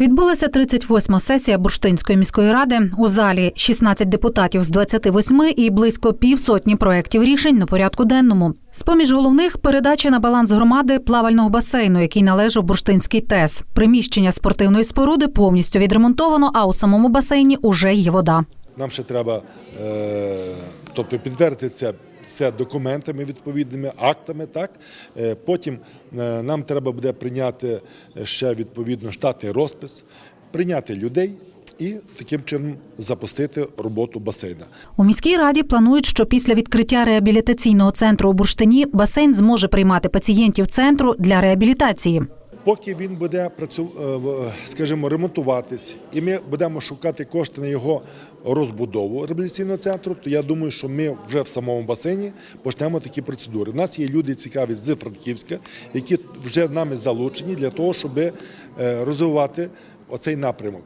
Відбулася 38-ма сесія Бурштинської міської ради. У залі 16 депутатів з 28 і близько півсотні проєктів рішень на порядку денному. З поміж головних передача на баланс громади плавального басейну, який належав Бурштинський ТЕС. Приміщення спортивної споруди повністю відремонтовано, а у самому басейні уже є вода. Нам ще треба е, тобто підтвердити це, це документами відповідними, актами. Так? Е, потім е, нам треба буде прийняти ще відповідно штатний розпис, прийняти людей і таким чином запустити роботу басейна. У міській раді планують, що після відкриття реабілітаційного центру у Бурштині басейн зможе приймати пацієнтів центру для реабілітації. Поки він буде е, в- скажімо, ремонтуватись, і ми будемо шукати кошти на його розбудову реабілітаційного центру, то я думаю, що ми вже в самому басейні почнемо такі процедури. У нас є люди цікаві з Франківська, які вже нами залучені для того, щоб е, розвивати оцей напрямок.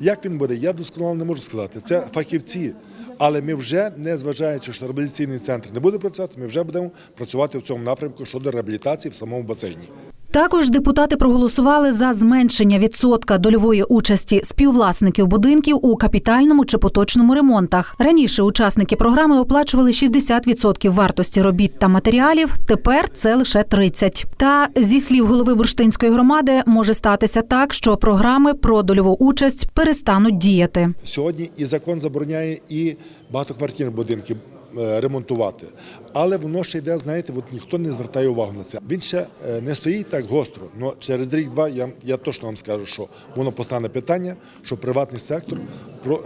Як він буде, я досконало не можу сказати. Це фахівці. Але ми вже, не зважаючи, що реабілітаційний центр не буде працювати, ми вже будемо працювати в цьому напрямку щодо реабілітації в самому басейні. Також депутати проголосували за зменшення відсотка дольової участі співвласників будинків у капітальному чи поточному ремонтах. Раніше учасники програми оплачували 60% вартості робіт та матеріалів. Тепер це лише 30%. Та зі слів голови бурштинської громади може статися так, що програми про дольову участь перестануть діяти. Сьогодні і закон забороняє і багатоквартирні будинки ремонтувати. Але воно ще йде, знаєте, от ніхто не звертає увагу на це. Він ще е, не стоїть так гостро. але через рік-два я, я точно вам скажу, що воно постане питання, що приватний сектор,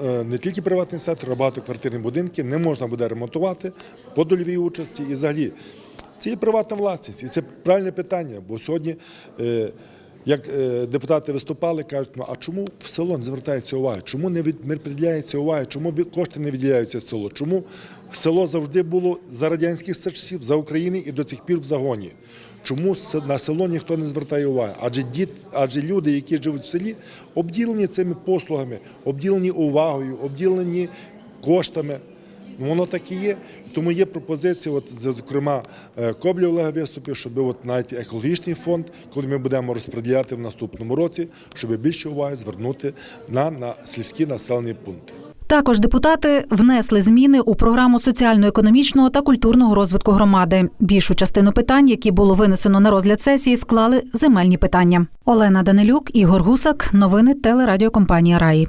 е, не тільки приватний сектор, а багатоквартирні будинки не можна буде ремонтувати по дольовій участі і взагалі. Це є приватна власність, і це правильне питання, бо сьогодні. Як е, депутати виступали, кажуть, ну а чому в село не звертається увага? Чому не приділяється уваги? Чому кошти не виділяються в село? Чому село завжди було за радянських часів, за України і до цих пір в загоні? Чому на село ніхто не звертає уваги? Адже діт, адже люди, які живуть в селі, обділені цими послугами, обділені увагою, обділені коштами. Воно так і є. Тому є пропозиція, от, зокрема, е, Коблі Олега виступив, щоб от навіть екологічний фонд, коли ми будемо розподіляти в наступному році, щоб більше уваги звернути на, на сільські населені пункти. Також депутати внесли зміни у програму соціально-економічного та культурного розвитку громади. Більшу частину питань, які було винесено на розгляд сесії, склали земельні питання. Олена Данилюк, Ігор Гусак. Новини телерадіокомпанія Раї.